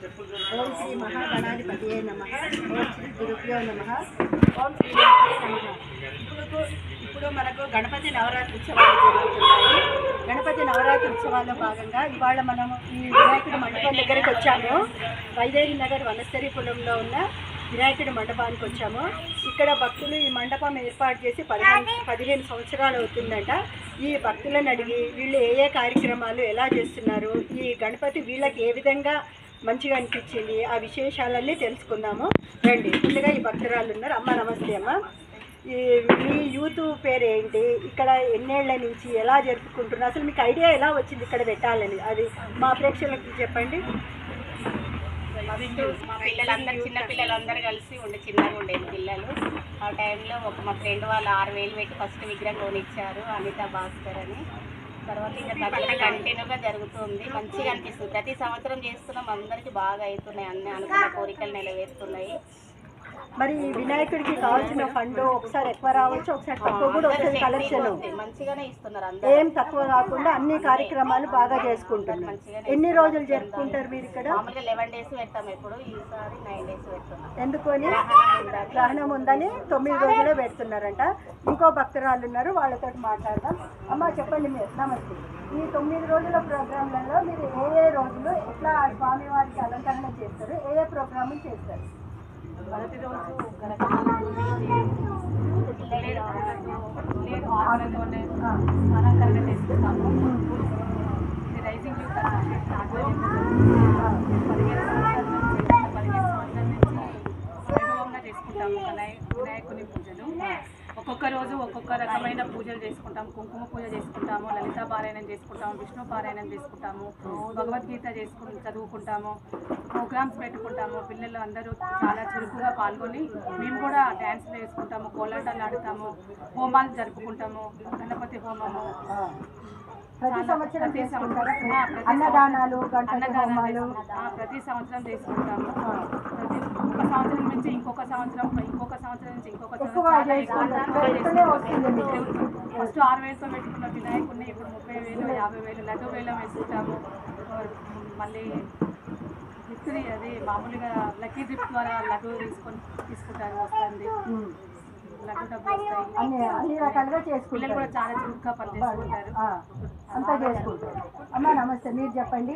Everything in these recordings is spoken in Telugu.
ఓం శ్రీ మహాగణాధిపతి నమ. ఓం శ్రీ గురుభ్యో నమ. ఓం శ్రీ ఇప్పుడు ఇప్పుడు మనకు గణపతి నవరాత్రి ఉత్సవాలు జరుగుతున్నాయి. గణపతి నవరాత్రి ఉత్సవాల్లో భాగంగా ఇవాళ మనము ఈ వినాయకుడి మండపం దగ్గరికి వచ్చాము. వైదేహి నగర్ వనస్థరిపురంలో ఉన్న వినాయకుడి మండపానికి వచ్చాము. ఇక్కడ భక్తులు ఈ మండపం ఏర్పాటు చేసి పదిహేను పదిహేను సంవత్సరాలు అవుతుందంట. ఈ భక్తులను అడిగి వీళ్ళు ఏ ఏ కార్యక్రమాలు ఎలా చేస్తున్నారు? ఈ గణపతి వీళ్ళకి ఏ విధంగా మంచిగా అనిపించింది. ఆ విశేషాలన్నీ తెలుసుకుందాము. రండి. ముందుగా ఈ భక్తురాలు ఉన్నారు. అమ్మ నమస్తే అమ్మ. ఈ మీ యూత్ పేరు ఏంటి ఇక్కడ ఎన్నేళ్ళ నుంచి ఎలా జరుపుకుంటున్నారు? అసలు మీకు ఐడియా ఎలా వచ్చింది ఇక్కడ పెట్టాలని? అది మా ప్రేక్షకులకు చెప్పండి. మా పిల్లలందరూ చిన్న పిల్లలందరూ కలిసి ఉండే చిన్నగా ఉండేది పిల్లలు. ఆ టైంలో ఒక మా ఫ్రెండ్ వాళ్ళు ఆరు వేలు పెట్టి ఫస్ట్ విగ్రహం కొనిచ్చారు అనిత భాస్కర్ అని. తర్వాత ఇంకా తర్వాత కంటిన్యూగా జరుగుతుంది. మంచిగా అనిపిస్తుంది. ప్రతి సంవత్సరం చేస్తున్నాం. అందరికీ బాగా అవుతున్నాయి అన్ని అనుకున్న కోరికలు నెరవేరుతున్నాయి. మరి ఈ వినాయకుడికి కావాల్సిన ఫండ్ ఒకసారి ఎక్కువ రావచ్చు ఒకసారి తక్కువ కూడా వస్తుంది కలెక్షన్ మంచిగానే ఇస్తున్నారు అందరూ. ఏం తక్కువ కాకుండా అన్ని కార్యక్రమాలు బాగా చేసుకుంటున్నారు. ఎన్ని రోజులు జరుపుకుంటారు మీరు ఇక్కడ? మామూలుగా లెవెన్ డేస్ పెడతాం ఎప్పుడు ఈసారి నైన్ డేస్ పెడుతున్నాం. ఎందుకని గ్రహణం ఉందని తొమ్మిది రోజులే పెడుతున్నారంట. ఇంకో భక్తురాలు ఉన్నారు వాళ్ళతో మాట్లాడదాం. అమ్మ చెప్పండి మీరు. నమస్తే. ఈ తొమ్మిది రోజుల ప్రోగ్రాంలలో మీరు ఏ ఏ రోజులు ఎట్లా స్వామివారికి అలంకరణ చేస్తారు? ఏ ఏ ప్రోగ్రాములు చేస్తారు? మొదటి రోజు ఆ. అలంకరణ చేసుకుంటాము ఇది రైజింగ్ యూత్ పదిహేను సంవత్సరాల నుంచి పదిహేను సంవత్సరాల నుంచి వైభవంగా చేసుకుంటాము వినాయకుని పూజలు ఒక్కొక్క రోజు ఒక్కొక్క రకమైన పూజలు చేసుకుంటాం. కుంకుమ పూజ చేసుకుంటాము లలితా పారాయణం చేసుకుంటాము విష్ణు పారాయణం చేసుకుంటాము భగవద్గీత చేసుకు చదువుకుంటాము ప్రోగ్రామ్స్ పెట్టుకుంటాము. పిల్లలు అందరూ చాలా చురుకుగా పాల్గొని మేము కూడా డ్యాన్స్లు వేసుకుంటాము కోలాటాలు ఆడుతాము హోమాలు జరుపుకుంటాము గణపతి హోమము. ప్రతి సంవత్సరం ప్రతి చేసుకుంటారా? సంవత్సరం అన్నదానాలు అన్నదానాలు ప్రతి చేసుకుంటాము. ప్రతి ఒక సంవత్సరం నుంచి ఇంకొక సంవత్సరం ఇంకొక సంవత్సరం నుంచి ఇంకొక సంవత్సరం ఫస్ట్ ఆరు వేలతో పెట్టుకున్న వినాయకుడిని ఇప్పుడు ముప్పై వేలు యాభై వేలు లడ్డు వేలం వేసుకుంటాము. మళ్ళీ హిస్టరీ అది మామూలుగా లక్కీ ట్రిప్ ద్వారా లడ్డు తీసుకొని తీసుకుంటారు వస్తుంది. లడ్డు డబ్బులు వస్తాయి. అన్ని రకాలుగా పిల్లలు చేసుకుంటారు కూడా చాలా చురుగ్గా పనిచేసుకుంటారు అంతా చేసుకుంటారు. అమ్మ నమస్తే. మీరు చెప్పండి.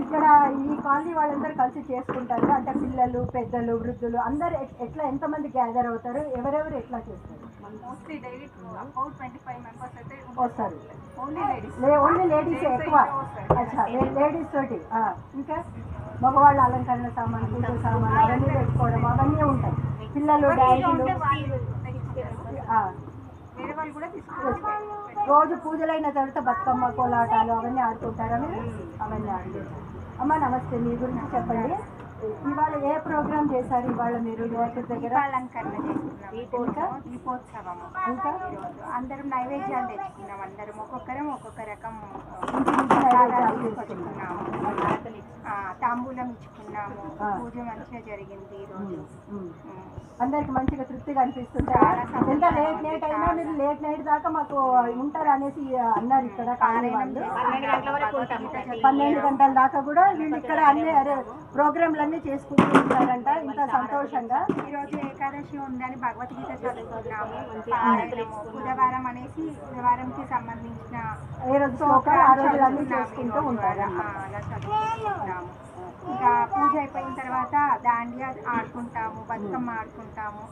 ఇక్కడ ఈ కాలనీ వాళ్ళందరూ కలిసి చేసుకుంటారు. అంటే పిల్లలు పెద్దలు వృద్ధులు అందరు ఎట్- ఎట్లా ఎంతమంది గ్యాదర్ అవుతారు? ఎవరెవరు ఎట్లా చేస్తారు? Mostly daily about twenty five members అయితే వస్తారు. ఓన్లీ లేడీస్ లే ఓన్లీ లేడీస్ ఎక్కువ. అచ్చా లేడీస్ తోటి. ఇంకా మగవాళ్ళ అలంకరణ సామాన్ పూజ సామాన్ అవన్నీ పెట్టుకోవడం అవన్నీ ఉంటాయి. పిల్లలు వేరే వాళ్ళు కూడా తీసుకుంటారు. రోజు పూజలైన తర్వాత బతుకమ్మ కోలాటాలు అవన్నీ ఆడుకుంటారా మీరు? అవన్నీ ఆడుకుంటారు. అమ్మ నమస్తే. మీ గురించి చెప్పండి. ఇవాళ ఏ ప్రోగ్రామ్ చేశారు? ఇవాళ మీరు వినాయకుడి దగ్గర? అలంకరణ దీపోత్సవము ఇంకా అందరం నైవేద్యాలు తెచ్చుకున్నాం. అందరం ఒక్కొక్కరం ఒక్కొక్క రకం. ఆ, తాంబూలం ఇచ్చుకున్నాము. పూజ మంచిగా జరిగింది ఈ రోజు ఉమ్. ఉమ్. అందరికి మంచిగా తృప్తిగా సంతోషంగా ఎంత లేట్ నైట్ అయినా. మీరు లేట్ నైట్ దాకా మాకు ఉంటారు అనేసి అన్నారు ఇక్కడ పన్నెండు గంటల దాకా కూడా వీళ్ళు ఇక్కడ అన్ని ప్రోగ్రాంలన్నీ చేసుకుంటూ ఉంటారంట. ఇంత సంతోషంగా. ఈ రోజు ఏకాదశి ఉందని భగవద్గీత చదువుకున్నాము పారాయణము బుధవారం అనేసి బుధవారంకి సంబంధించిన ఏ రోజు ఆ రోజులు అన్ని చేసుకుంటూ ఉంటారు. ఇంకా పూజ అయిపోయిన తర్వాత దాండియా ఆడుకుంటాము బతుకమ్మ ఆడుకుంటాము.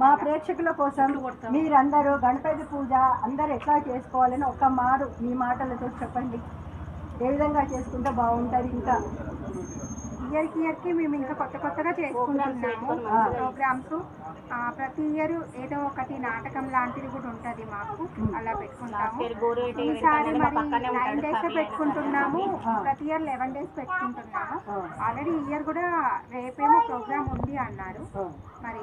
మా ప్రేక్షకుల కోసం మీరందరూ గణపతి పూజ అందరు ఎట్లా చేసుకోవాలని ఒక మారు మీ మాటలతో చెప్పండి. ఏ విధంగా చేసుకుంటే బాగుంటుంది ఇంకా? ఇయర్కి ఇయర్కి మేము ఇంకా కొత్త కొత్తగా చేసుకుంటున్నాము ప్రోగ్రామ్స్ ప్రతి ఇయర్ ఏదో ఒకటి నాటకం లాంటిది కూడా ఉంటుంది మాకు. అలా పెట్టుకుంటాము. ఈసారి మరి నైన్ డేస్ పెట్టుకుంటున్నాము. ప్రతి ఇయర్ లెవెన్ డేస్ పెట్టుకుంటున్నాము. ఆల్రెడీ ఇయర్ కూడా రేపేమో ప్రోగ్రామ్ ఉంది అన్నారు. మరి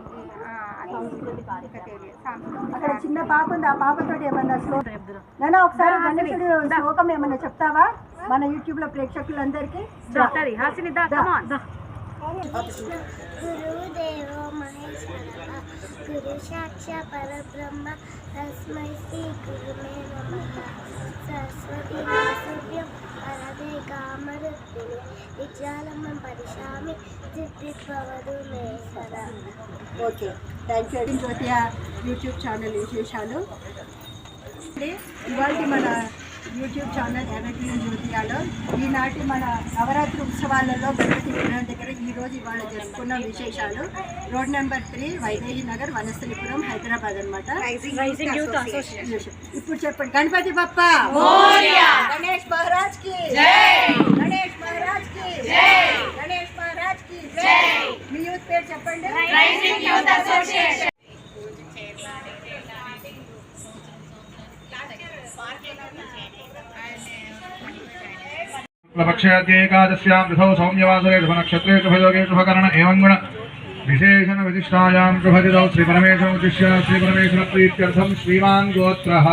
అక్కడ చిన్న పాప ఉంది. ఆ పాపతో ఏమన్నా శ్లోకం నాన్న ఒకసారి గణేశుడు శ్లోకం ఏమన్నా చెప్తావా? మన యూట్యూబ్లో ప్రేక్షకులందరికీ దా. గురుదేవో మహేశ్వర గురు సాక్ష పరబ్రహ్మ తస్మై శ్రీ గురుమే నమ సరస్వతి వాసుభ్యం కామరు కామరుద్ధిని పరిశామి సిద్ధిర్భవతు మే సదా okay thank you Jyothi YouTube channel విశేషాలు. ఇవాళ మన యూట్యూబ్ ఛానల్ ఎవరిగ్రీన్ జ్యోతియాలో ఈనాటి మన నవరాత్రి ఉత్సవాలలో గణపతి విగ్రహం దగ్గర ఈ రోజు ఇవాళ జరుపుకున్న విశేషాలు. Road number three Vaidehi Nagar Vanasthalipuram Hyderabad అనమాట ఇప్పుడు చెప్పండి. గణపతి బప్ప! గణేష్ మహారాజ్కి గణేష్ మహారాజ్కి గణేష్ మహారాజ్కి మీ యూత్ పేరు చెప్పండి. पक्षेत्येकादश्यां पृथौ सौम्यवासरे शुभयोगे एवं विशेषण विशिष्टायां शुभदिदौ श्रीपरमेश्वरमुद्दिश्य श्रीपरमेश्वरप्रीत्यर्थं श्रीमान् गोत्रः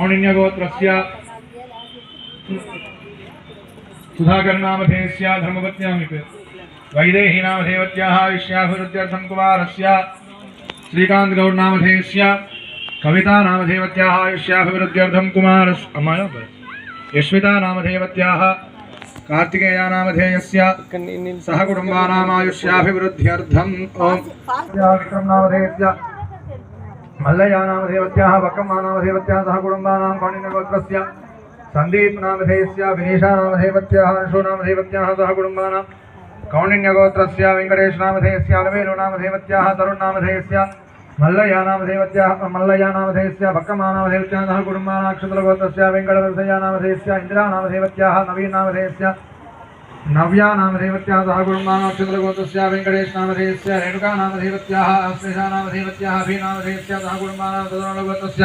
औणिन्यगोत्रस्य धर्मपत्न्यामित् वैदेहीनामधेवत्याः विष्याभिवृद्ध्यर्थं कुमारस्य कविता नामधेवत्याः आयुष्याभिवृद्ध्यर्थं कुमारस् अमाया यश्विता नामधेवत्याः कार्तिकेया नामधेयस्य सहकुटुम्बानामायुष्याभिवृद्ध्यर्थम् ॐ विक्रम नामधेयस्य मल्लया नामधेवत्याः वक्कम्मा नामधेवत्याः सहकुटुम्बानां पाणिनिगोत्रस्य सन्दीप नामधेयस्य विनीषा नामधेवत्याः अंशु नामधेवत्याः सहकुटुम्बानां कौण्डिन्यगोत्रस्य वेङ्कटेशनामधेयस्य अलवेलु మల్లయానామధేవత్యా మల్లయానామధేయస్య భక్కమానామధేయస్య నహ కుటుంబానాక్షతులగోత్రస్య వెంకటవరసయానామధేయస్య ఇందిరానామధేవత్యా నవీనామధేయస్య నవ్యానామధేవత్యా సహ కుటుంబానాక్షతులగోత్రస్య వెంకటేశనామధేయస్య రేణుకానామధేవత్యా అశ్లేషానామధేవత్యా అభినామధేయస్య సహ కుటుంబానాక్షతులగోత్రస్య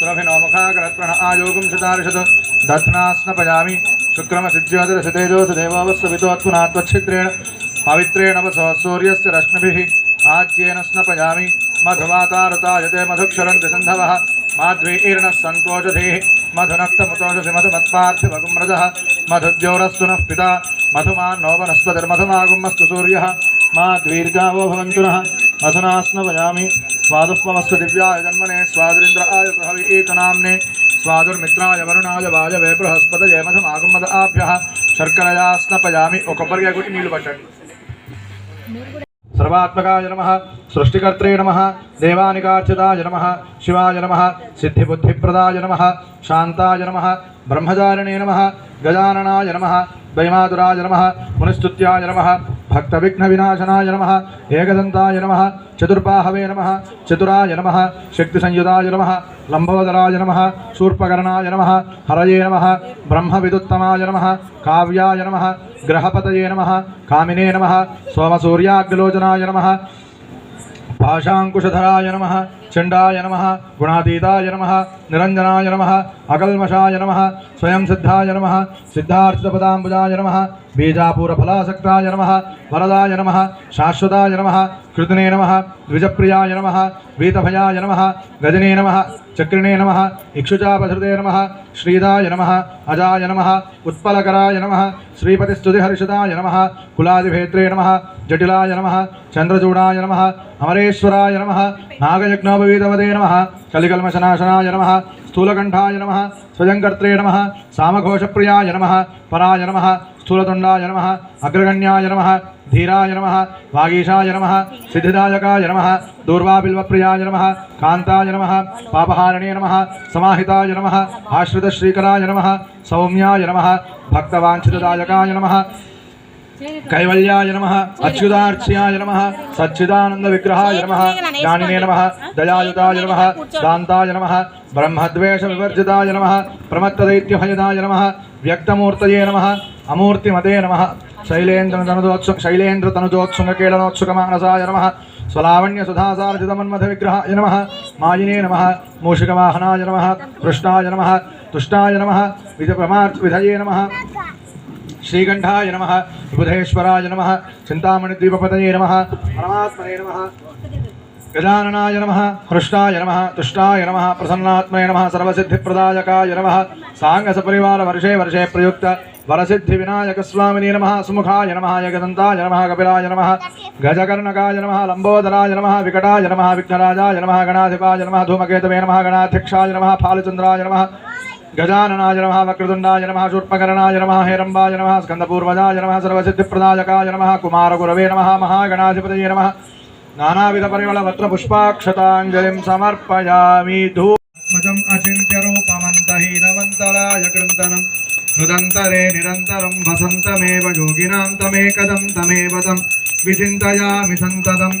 सुरभिनो मुखाग्रत्वण आयोगं सदार्षद दत्ना स्नपयामि शुक्रमसिज्योतिरसतेजोऽथ देवोऽवस्ववितोत्पुना त्वच्छिद्रेण पवित्रेण वसः सूर्यस्य रश्मिभिः। आज्येन स्नपयामि। मधुवातारुतायते मधुक्षरन्ति सन्धवः। माध्वीर्णः सन्तोषधीः मधुनक्तमुतोषसि मधुमत्पार्थिवगुम्रजः मधुद्योरस्तु नः पिता। मधुमान्नो वनस्पतिर्मधुमागुम्मस्तु सूर्यः। माध्वीर्गावो भवन्तु नः। मधुनास्नपयामि। स्वादुस्वमस्तु दिव्याय जन्मने स्वादुरिन्द्राय प्रहवि एतनाम्ने स्वादुर्मित्राय वरुणाय वायवे बृहस्पतये मधुमागमद आभ्यः शर्करया स्नपयामि ओकबर्गे गुटि नीलु बटन् सर्वात्मकाय नम सृष्टिकर्त नम देवाचिताय नम, शिवाय नम, सिद्धिबुद्धिप्रदाय नम, शान्ताय नम బ్రహ్మదారిణే నమ బ్రహ్మచారిణే నమ గజాననాయ నమ దైమాతురాయ నమ మునిస్తుత్యాయ నమ భక్తవిఘ్నవినాశనాయ నమ ఏకదంతాయ నమ చతుర్బాహవే నమ చతురాయ నమ శక్తి సంయుతాయ నమ లంబోదరాయ నమ శూర్పకరణాయ నమ హరయే నమ బ్రహ్మవిదుత్తమాయ నమ కావ్యాయ నమ గ్రహపతయే నమ కామినే నమ సోమసూర్యాగ్లోచనాయ నమ పాశాంకుశధరాయ నమ చండాయ నమ గుణాతీతాయ నమ నిరంజనాయ నమ అకల్మషాయ నమ స్వయం సిద్ధాయ నమ సిద్ధార్థపదాంబుజాయ నమ బీజాపూరఫలాసక్తాయ నమ వరదాయ నమ శాశ్వతాయ నమ కృతనే నమ ద్విజప్రియాయ నమ వీతభయాయ నమ గజనే నమ చక్రిణే నమ ఇక్షుచాపధృతే నమ శ్రీదాయ నమ అజాయ నమ ఉత్పలకరాయ నమ శ్రీపతిస్తుతిహర్షితాయ నమ కులాదిభేత్రే నమ జటిలాయ నమ చంద్రచూడాయ నమ అమరేశ్వరాయ నమ నాగయజ్ఞోపవీతవదే నమ కలికల్మశనాశనాయ నమ స్థూలకంఠాయ నమ స్వయంకర్త్రే నమ సామఘోషప్రియాయ నమ పరాయ నమ స్థూలతుండాయ నమ అగ్రగణ్యాయ నమ ధీరాయ నమ వాగీషాయ నమ సిద్ధిదాయకాయ నమ దూర్వాబిల్వప్రియాయ నమ కాంతాయ నమ పాపహారణే నమ సమాహితాయ నమ ఆశ్రితశ్రీకరాయ నమ సౌమ్యాయ నమ భక్తవాంఛితదాయకాయ నమ కైవల్యాయ నమ అచ్యుతార్చ్యాయ నమ సచ్చిదానంద విగ్రహాయ నమ జ్ఞానినే నమ దయాయుతాయ నమ దాంతాయ నమ బ్రహ్మద్వేష వివర్జితాయ నమ ప్రమత్తదైత్యభయదాయ నమ వ్యక్తమూర్తయే నమ అమూర్తిమతే నమ శైలేంద్ర తనుజోత్సు శైలేంద్ర నమ స్వలావణ్య సుధాసారజితమన్మథ విగ్రహాయ నమ మాయినే నమ మూషికవాహనాయ నమ కృష్ణాయ నమ తుష్టాయ నమ విధ ప్రమార్చ విధయే నమ. శ్రీకంఠాయ నమ బుధేశ్వరాయ నమ చింతామణిద్వీపపతయే నమ పరమాత్మనే నమ గజాననాయ నమ హృష్టాయ నమ తుష్టాయ నమ ప్రసన్నాత్మయ నమ సర్వసిద్ధిప్రదాయకాయ నమ సాంగసపరివార వర్షే వర్షే ప్రయుక్త వరసిద్ధి వినాయక స్వామిని నమ సుముఖాయ నమ జగదంతాయ నమ కపిలాయ నమ గజకర్ణకాయ నమ లంబోదరాయ నమ వికటాయ నమ విఘ్నరాజాయ నమ గణాధిపాయ నమ ధూమకేతవే నమ గణాధ్యక్షాయ నమ ఫాలచంద్రాయ నమ గజాననాయ నమ వక్రతుండాయ నమ శూర్పకరణాయ నమ హేరంబాయ నమ స్కందపూర్వజాయ నమ సర్వసిద్ధిప్రదాయకాయ నమ కుమారగురవే నమ మహాగణాధిపతయే నమ నానావిధ పరిమళ వత్ర పుష్పాక్షతాంజలిం సమర్పయామి ధూమజం అచింత్య రూపమంతహీనవంతరాయ కృంతనం హృదంతరే నిరంతరం వసంతమేవ యోగినాం తమేకదం తమేవ తం విచింతయామి సంతతం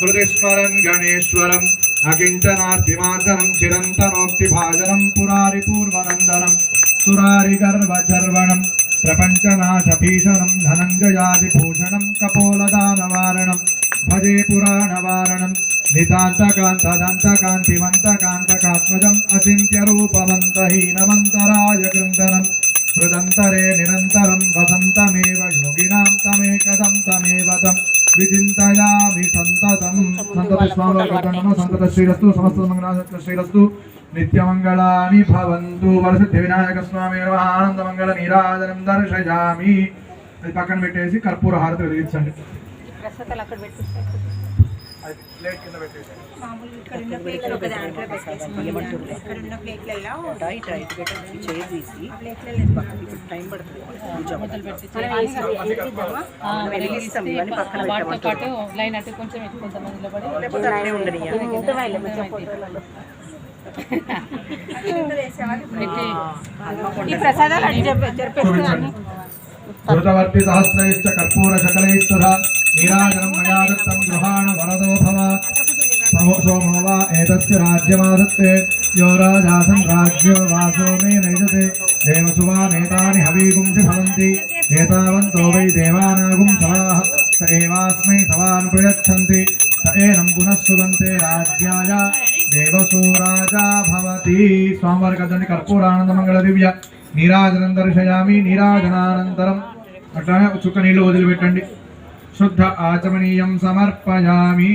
మహాగణేశ పంచరత్నమాదరేణ యోన్వహం ప్రజల్పతి ప్రభాతకే గణేశ్వరం అకించనార్తిమార్జనం చిరంతనోక్తిభాజనం పురారి పూర్వనందనం సురారి గర్వచర్వణం ప్రపంచనాశభీషణం ధనంజయాదిభూషణం కపోలదానవారణం భజే పురాణవారణం నితాంతకాంతదంతకాంతిమంతకాంతకాత్మజం అచింత్యరూపమంతహీనమంతరాయ కృందనం హృదంతరే నిరంతరం వసంతమేవ యోగినాం తమేకదం తమేవ తం విచింతయామి సంతతం. సంతత స్వామి సంతత శ్రీరస్తు సమస్త మంగళాసత్వ శ్రీరస్తు. నిత్యమంగళాని భవంతు. వరసిద్ధి వినాయక స్వామి నమః. ఆనందమంగళ నీరాజనం దర్శయామి. అది పక్కన పెట్టేసి కర్పూర హారతి వెలిగించండి. అది ప్లేట్ కింద పెట్టేసి మామూలు ఇక్కడ ఉన్న ప్లేట్లు ఒక దాంట్లో పెట్టేసి ఇక్కడ ఉన్న ప్లేట్లలో ఆ ప్లేట్లలో టైం పడుతుంది లైన్ అటు కొంచెం ఇటు కొంతమంది నిలబడి పెట్టి ఈ ప్రసాదాలు అటు చెప్పే- జరిపేస్తున్నాను ధృతవర్తి సహస్రైశ్చ కర్పూర శకలైస్తథా నీరాజనం మయా దత్తం గృహాణ వరదో భవ. సోమో వా ఏతస్య రాజ్యమాదత్తే యో రాజాసన్ రాజ్యో వాసో మే నైజతే దేవసువానేతాని హవీగుంసి భవంతి ఏతావంతో వై దేవానాగుం సవాహ స ఏవాస్మై సవాన్ ప్రయచ్చంతి స ఏనం పునః సువంతే రాజ్యాయ దేవసూ రాజా భవతి స్వామివారి కదండి కర్పూరానంద మంగళ దివ్య నీరాజనం దర్శయామి నీరాజనానంతరం అట్లానే చుక్క నీళ్ళు వదిలిపెట్టండి। शुद्ध आचमनीय समर्पयामी।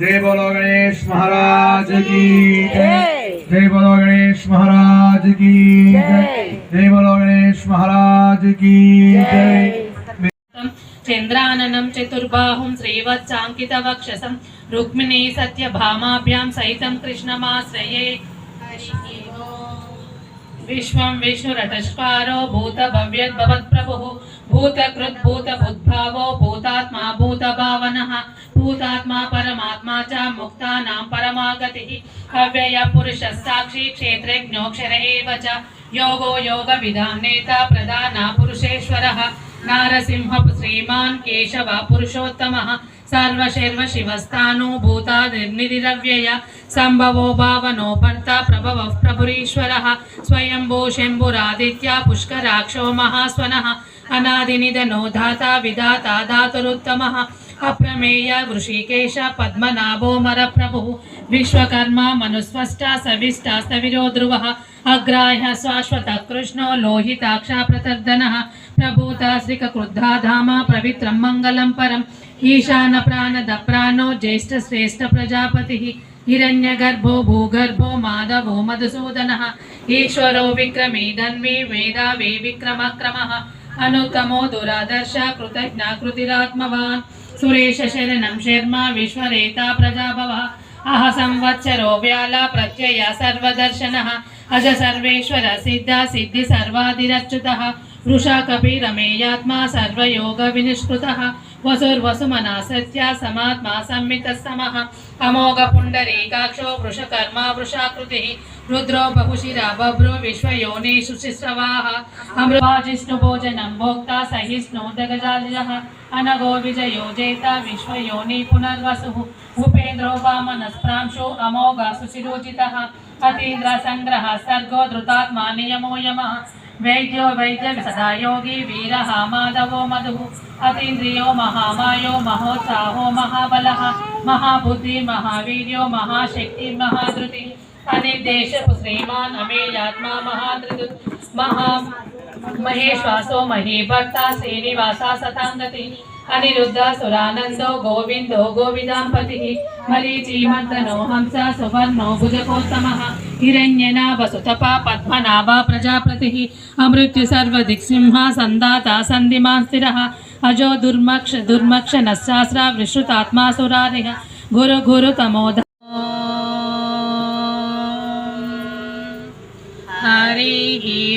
जय बोलो गणेश महाराज की जय। बोलो गणेश महाराज की जय। बोलो गणेश महाराज की चंद्रननम चतुर्बाहुम श्रीवत्ंकित वक्षसम रुक्मिणी सत्य भामाभ्याम सहित कृष्णमाश्रिए विश्वं विष्णुरतस्कारो भूत भूतकृद्भूतबुद्भावो भूतात्मा भूत भूतभावनः, भूतात्मा परमात्मा च मुक्तानां परमागतिः अव्यय पुरुषः साक्षी क्षेत्रज्ञोऽक्षर एव च, योगो योगविदां नेता प्रधाना पुरुषेश्वरः, नारसिंह श्रीमान केशवः पुरुषोत्तमः సర్వశర్వ శివస్థానో భూతాదిర్నిధిరవ్యయ సంభవో భావనోపర్త ప్రభవ ప్రభురీశ్వర స్వయంభూ శంభురాదిత్య పుష్కరాక్షో మహాస్వన అనాదినిధనో ధాత విధాత ధాతురుత్తమ అప్రమేయ వృషికేశ పద్మనాభోమర ప్రభుः విశ్వకర్మ మనుస్వష్ట సవిష్ట స్థవిరో ధ్రువः అగ్రాహ్య శాశ్వత కృష్ణో లోహితాక్ష ప్రతర్దనः ప్రభూత శ్రీకృద్ధాధామ పవిత్రం మంగళం పరం ईशान प्राण दप्राणो ज्येष्ठ श्रेष्ठ प्रजापति हिरण्यगर्भो भूगर्भो माधव मधुसूदन। ईश्वर विक्रमी धन्वी वेद वे विक्रमक्रमः। अनुत्तमो दुरादर्श कृतज्ञाकृतिरात्मवान्। सुरेशशरणं शर्मा विश्वरेता प्रजाभवः। अह संवत्सरो व्याला प्रत्यय सर्वदर्शनः। अज सर्वेश्वर सिद्ध सिद्धि सर्वादिच्युता वृषा कपीरमेयात्मा सर्वयोग विनिष्कृता वसुर्वसुमनासत्या समात्मा सम्मितस्तमः अमोघपुण्डरीकाक्षो वृषकर्मा वृषाकृतिः। रुद्रो बहुशिरा बभ्रो विश्वयोनिषु शिश्रवाः। अमृवाजिष्णुभोजनं भोक्ता सहिष्णु दगजालिजः अनगो विजयो जेता विश्वयोनि पुनर्वसुः। भूपेन्द्रो वामनस्प्रांशो अमोघ सुशिरोचितः अतीन्द्रसङ्ग्रहः सर्गो धृतात्मा नियमो यमः। वैद्यो वैद्य सदा योगी वीरहामाधवो मधु, अतीन्द्रियो महामायो, महोत्साहो महाबल, महाबुद्धि महावीर महाशक्ति महादृति अनिर्देश श्रीमान अमेयात्मा महाधृतु महा महेश्वासो महीभक्ता श्रीनिवासा सतांगति అనిరుద్ధ సురానందో గోవిందో గోవిదాంపతి మరీచీమంతనో హంస సువర్ణో భుజకోత్తమ హిరణ్యనాభ సుతప పద్మనాభ ప్రజాపతి అమృత్యు సర్వదిక్సింహ సందాత సంధిమాన్ స్థిర అజో దుర్మక్ష దుర్మక్ష నశాస్ర విశ్రుతాత్మా సురారిహ గురు గురు తమోద హరి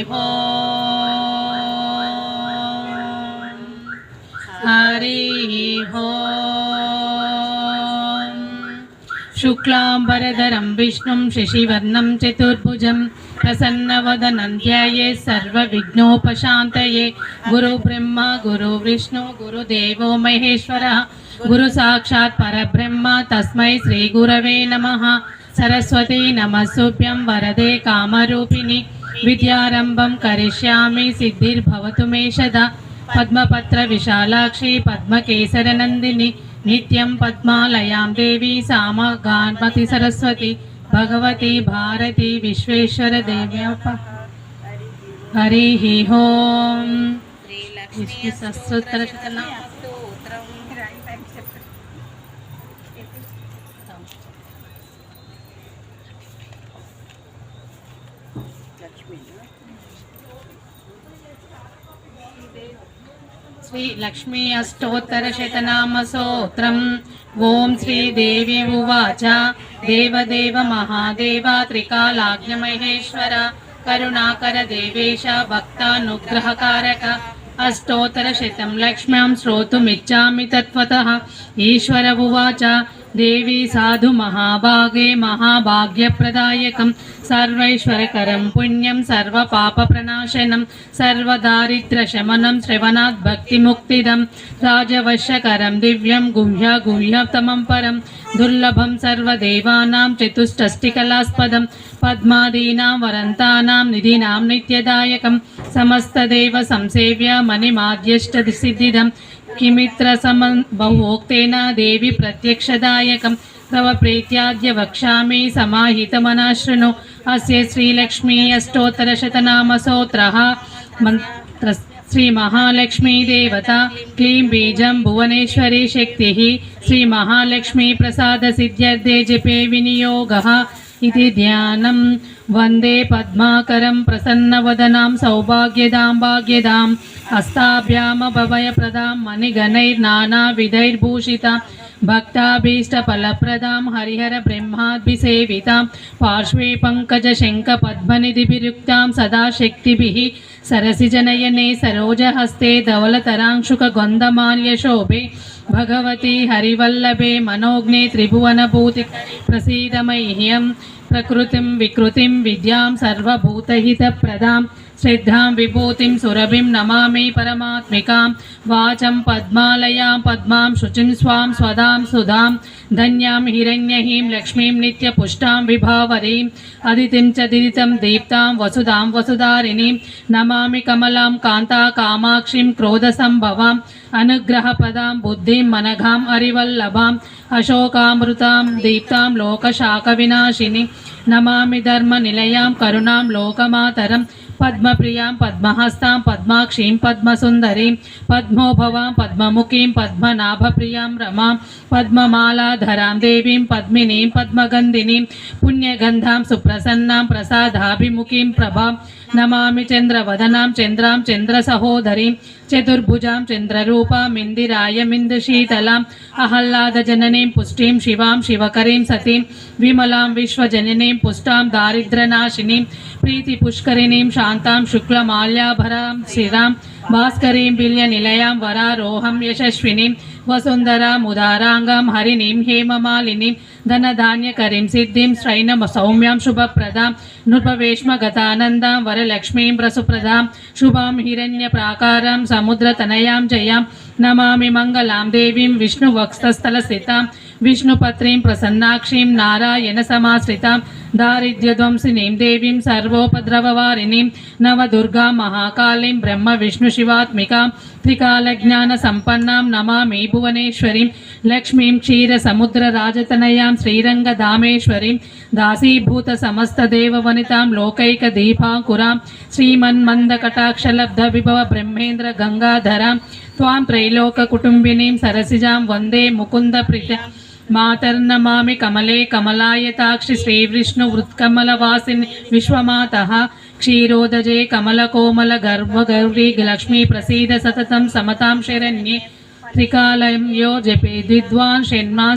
హో शुक्लाम्बरधरं विष्णुं शशिवर्णं चतुर्भुजं प्रसन्नवदनं ध्याये सर्वविघ्नोपशान्तये गुरुब्रह्मा, गुरुविष्णु, गुरुदेवो महेश्वरः। गुरुसाक्षात् परब्रह्म, तस्मै श्रीगुरवे नमः। सरस्वती नमस्तुभ्यं वरदे कामरूपिणि। विद्यारम्भं करिष्यामि, सिद्धिर्भवतु मे सदा। पद्मपत्रविशालाक्षी पद्मकेसरनन्दिनी। नित्यं पद्मालयां देवी सामगान्मति सरस्वती भगवती भारती विश्वेश्वरदेव्या हरिः ॐ विष्णुसहस्रोत्तरशतनाम श्री लक्ष्मी अष्टोत्तरशतनामस्तोत्रम् ॐ श्रीदेवी उवाच। देवदेव महादेव त्रिकालाज्ञमहेश्वर करुणाकर देवेश, भक्तानुग्रहकारक। अष्टोत्तरशतं लक्ष्म्यां श्रोतुमिच्छामि तत्त्वतः। ईश्वर उवाच। దేవీ సాధు మహాభాగే మహాభాగ్య ప్రదాయకం సర్వైశ్వరకరం పుణ్యం సర్వ పాప ప్రణాశనం సర్వపాపప్రణాశనం సర్వదారిద్ర్యశమనం శ్రవణాద్ భక్తి ముక్తిదం రాజవశకరం దివ్యం గుహ్య గుహ్యతమం పరం దుర్లభం సర్వదేవానాం చతుష్టష్టికలాస్పదం పద్మాదీనాం వరంతానాం నిధినాం నిత్యదాయకం సమస్తదేవ సంసేవ్య మణిమాద్యష్టసిద్ధిదం किमित्र समं बहुक्तेन देवि प्रत्यक्षदायकं। तव प्रीत्याद्य वक्ष्यामि समाहितमनाशृणु अस्य श्रीलक्ष्मी अष्टोत्तरशतनामसोत्रः। मन्त्र श्रीमहालक्ष्मी देवता क्लीं बीजं भुवनेश्वरी शक्तिः श्रीमहालक्ष्मी प्रसादसिद्ध्यर्थे जपे विनियोगः। इति ध्यानं वंदे पद्माकरं प्रसन्नवदनां सौभाग्यदां भाग्यदां हस्ताभ्यामभवयप्रदां मणिगणैर्नानाविधैर्भूषितां। भक्ताभीष्टफलप्रदां हरिहरब्रह्माद्भिसेवितां पार्श्वे पङ्कजशङ्खपद्मनिधिभिरुक्तां सदा शक्तिभिः सरसिजनयने सरोजहस्ते। धवलतरांशुकगन्धमाल्यशोभे भगवती हरिवल्लभे मनोज्ञे त्रिभुवनभूति प्रसीद मह्यं प्रकृतिं विकृतिं विद्यां सर्वभूतहितप्रदां श्रद्धां विभूतिं सुरभिं नमामि परमात्मिकां वाचं पद्मालयां पद्मां शुचिं स्वां स्वदां सुधां धन्यां हिरण्यहीं लक्ष्मीं नित्यपुष्टां विभावरीम् अदितिं च दिदितं दीप्तां वसुधां वसुधारिणीं नमामि कमलां कान्ता कामाक्षीं क्रोधसम्भवाम् अनुग्रहपदां, बुद्धिं मनघाम् हरिवल्लभाम् अशोकामृतां, दीप्तां, लोकशाकविनाशिनीं, नमामि धर्मनिलयां, करुणां, लोकमातरं, पद्मप्रियाँ, पद्महस्तां, पद्माक्षीं, पद्मसुन्दरीं, पद्मोभवां, पद्ममुखीं, पद्मनाभप्रियाँ रमां, पद्ममालाधरां देवीं, पद्मिनीं, पद्मगन्धिनीं, पुण्यगन्धां, सुप्रसन्नां, प्रसादाभिमुखीं, प्रभां नमामि चन्द्रवदनां चन्द्रां चन्द्रसहोदरीं, चतुर्भुजां चन्द्ररूपामिन्दिरायमिन्दुशीतलाम् अहल्लादजननीं पुष्टिं, शिवां शिवकरीं सतीं, विमलां विश्वजननीं पुष्टां, दारिद्र्यनाशिनीं, प्रीतिपुष्करिणीं शुक्लमाल्याभरां, शिरां, भास्करीं, बिल्यनिलयां, वरारोहं, यशस्विनीं वसुन्धरामुदाराङ्गां हरिणीं, हेममालिनीं, धनधान्यकरीं, सिद्धिं, श्रैनं, सौम्यां, शुभप्रदां, नृपवेश्मगतानन्दां, वरलक्ष्मीं, प्रसुप्रदां, शुभां, हिरण्यप्राकारां, समुद्रतनयां जयां, नमामि मङ्गलां, देवीं विष्णुवक्षस्थलस्थितां విష్ణుపత్రీం ప్రసన్నాక్షీం నారాయణ సమాశ్రితాం దారిద్ర్యధ్వంసినీం దేవీం సర్వోపద్రవవారిణీం నవదుర్గా మహాకాళీం బ్రహ్మ విష్ణు శివాత్మికాం త్రికాలజ్ఞాన సంపన్నాం నమామి భువనేశ్వరీం లక్ష్మీం క్షీర సముద్ర రాజతనయాం శ్రీరంగధామేశ్వరీం దాసీభూత సమస్త దేవవనితాం లోకైక దీపాంకురాం శ్రీమన్మంద కటాక్షలబ్ధ విభవ బ్రహ్మేంద్ర గంగాధరాం త్వాం త్రైలోక కుటుంబినీం సరసిజాం వందే ముకుంద ప్రిత మాతర్నమామి కమలే కమలాయతాక్షి శ్రీవిష్ణు వృత్కమలవాసిని విశ్వమాత క్షీరోదజే కమలకోమల గర్భగౌరీ లక్ష్మీ ప్రసీద సతతం సమతాం శరణ్యే త్రికాలయం యో జపే ద్విద్వాన్ షణ్మా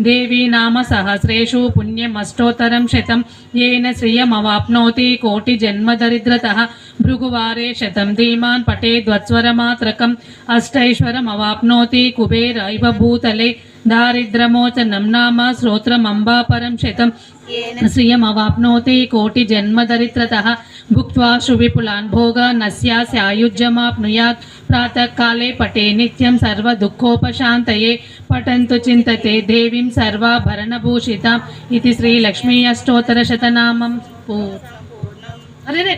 దేవీనామ సహస్రేషు పుణ్యమష్టోత్తరం శతం. ఏన శ్రియమవాప్నోతి కోటిజన్మదరిద్రత భృగువారే శతం ధీమాన్ పటేద్వత్స్వరమాత్రకం అష్టైశ్వరమవాప్నోతి కుబేరైవ భూతలే. దారిద్రమోచనం నామ శ్రోత్రమంబాపరం శతం. शतं श्रियमवाप्नोति कोटिजन्मदरिद्रतः भुक्त्वा सुविपुलान् भोगान् नस्यास्यायुज्यमाप्नुयात् प्रातःकाले पठे नित्यं सर्वदुःखोपशान्तये पठन्तु चिन्तते देवीं सर्वाभरणभूषिताम् इति श्रीलक्ष्मी अष्टोत्तरशतनामं अरे रे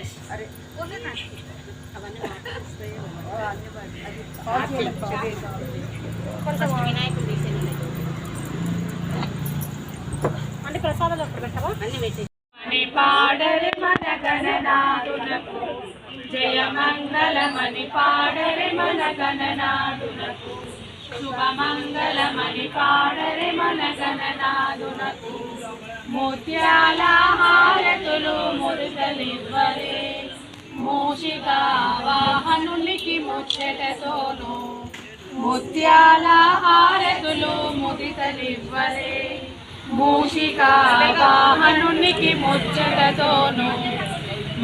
అంటే ప్రసాదాలు అప్పుడు పెట్టవా? అన్ని పెట్టి మణి పాడరి మన గణనాదునకు జయ పాడరి మన పాడరి మన ముత్యాల హారతులు మురుగలివ్వరే మూషిక వాహనునికి ముచ్చటతోను ముత్యాల హారతులు ముదితలివ్వరే మూషిక వాహనునికి ముచ్చటతోను.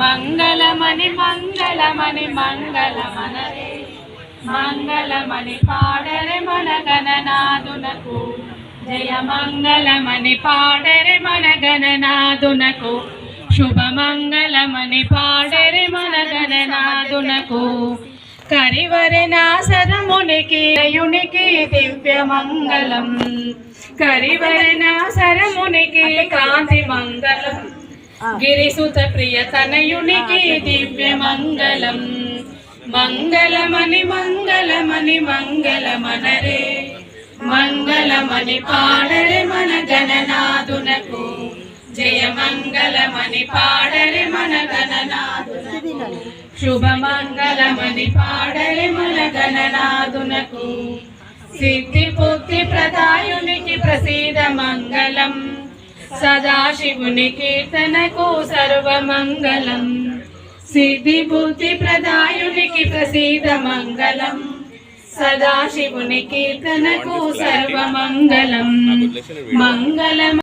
మంగళమణి మంగళమణి మంగళమనరే. మంగళమని పాడరే మన గణనాదునకు జయ మంగళమణి పాడరే మన గణనాదునకు శుభ మంగళమని పాడరే మన గణనాదునకు కరివరనాసరమునికి దయునికి దివ్య మంగళం కరివరనాసరమునికి కాంతి మంగళం. గిరిసుత ప్రియ తనయునికి దివ్య మంగళం. మంగళమని మంగళమని మంగళమనరే. మంగళమని పాడరే మన గణనాదునకు జయ మంగళమని పాడరే మన గణనాదునకు శుభ మంగళమని పాడరే మన గణనాదునకు సిద్ధి బుద్ధి ప్రదాయునికి ప్రసీద మంగళం. సదాశివుని కీర్తనకు సర్వమంగళం. సిద్ధి బుద్ధి ప్రదాయునికి ప్రసీద మంగళం. సదాశివుని కీర్తనకు సర్వమంగళం. మంగళం